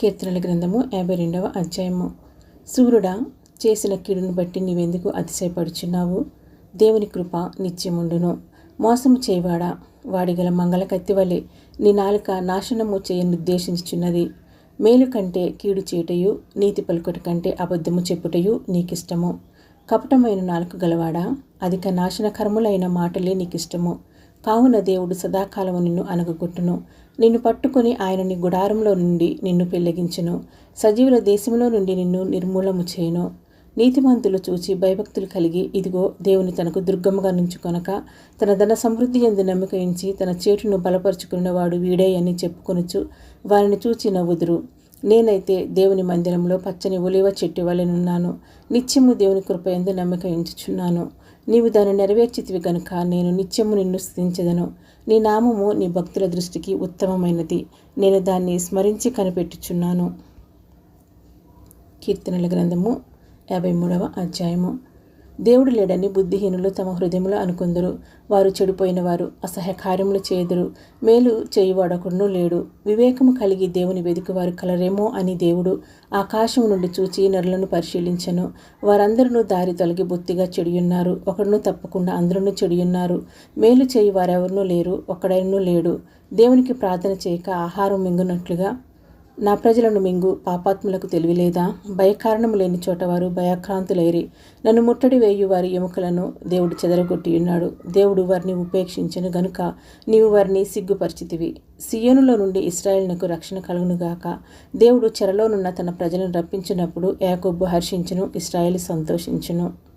కీర్తనల గ్రంథము యాభై రెండవ అధ్యాయము. సూర్యుడా చేసిన కీడును బట్టి నీవెందుకు అతిశయపడుచున్నావు? దేవుని కృప నిత్యముండును. మోసము చేయవాడా? వాడిగల మంగళ కత్తివలే నీ నాలుక నాశనము చేయనుద్దేశించుచున్నది మేలు కంటే కీడు చేయటయు నీతి పలుకుట కంటే అబద్ధము చెప్పుటయు నీకిష్టము. కపటమైన నాలుక గలవాడా? అధిక నాశనకరములైన మాటలే నీకిష్టము. కావున దేవుడు సదాకాలము నిన్ను అనగొట్టును నిన్ను పట్టుకొని ఆయన నీ గుడారంలో నుండి నిన్ను పెళ్ళగించును. సజీవుల దేశంలో నుండి నిన్ను నిర్మూలము చేయును. నీతిమంతులు చూచి భయభక్తులు కలిగి ఇదిగో దేవుని తనకు దుర్గముగా నుంచుకొనక తన ధన సమృద్ధి ఎందు నమ్మిక ఉంచి తన చేటును బలపరుచుకున్నవాడు వీడే అని చెప్పుకొనుచు వారిని చూచి నవ్వుదురు. నేనైతే దేవుని మందిరంలో పచ్చని ఒలివ చెట్టు వలెనున్నాను నిత్యము దేవుని కృప ఎందు నమ్మిక ఉంచుచున్నాను నీవు దాన్ని నెరవేర్చితివి గనుక నేను నిత్యము నిన్ను స్థుతించదను నీ నామము నీ భక్తుల దృష్టికి ఉత్తమమైనది. నేను దాన్ని స్మరించి కనిపెట్టుచున్నాను. కీర్తనల గ్రంథము యాభై మూడవ అధ్యాయము. దేవుడు లేడని బుద్ధిహీనులు తమ హృదయంలో అనుకుందరు. వారు చెడిపోయిన వారు అసహ్య కార్యములు చేయుదురు మేలు చేయువాడొకడును లేడు. వివేకము కలిగి దేవుని వెదుకువారు కలరేమో అని దేవుడు ఆకాశం నుండి చూచి నరులను పరిశీలించను. వారందరూ దారి తొలగి బొత్తిగా చెడియున్నారు. ఒకడును తప్పకుండా అందరూ చెడియున్నారు. మేలు చేయి వారెవరునూ లేరు. ఒకడైనను లేడు. దేవునికి ప్రార్థన చేయక ఆహారం మింగునట్లుగా నా ప్రజలను మింగు పాపాత్ములకు తెలివిలేదా? భయకారణము లేని చోట వారు భయాక్రాంతులైరి. నన్ను ముట్టడి వేయు వారి ఎముకలను దేవుడు చెదరగొట్టి ఉన్నాడు. దేవుడు వారిని ఉపేక్షించను గనుక నీవు వారిని సిగ్గుపరిచితివి. సియోనులో నుండి ఇస్రాయేల్నకు రక్షణ కలుగునుగాక దేవుడు చెరలోనున్న తన ప్రజలను రప్పించినప్పుడు యాకొబ్బు హర్షించును ఇస్రాయేల్ సంతోషించును.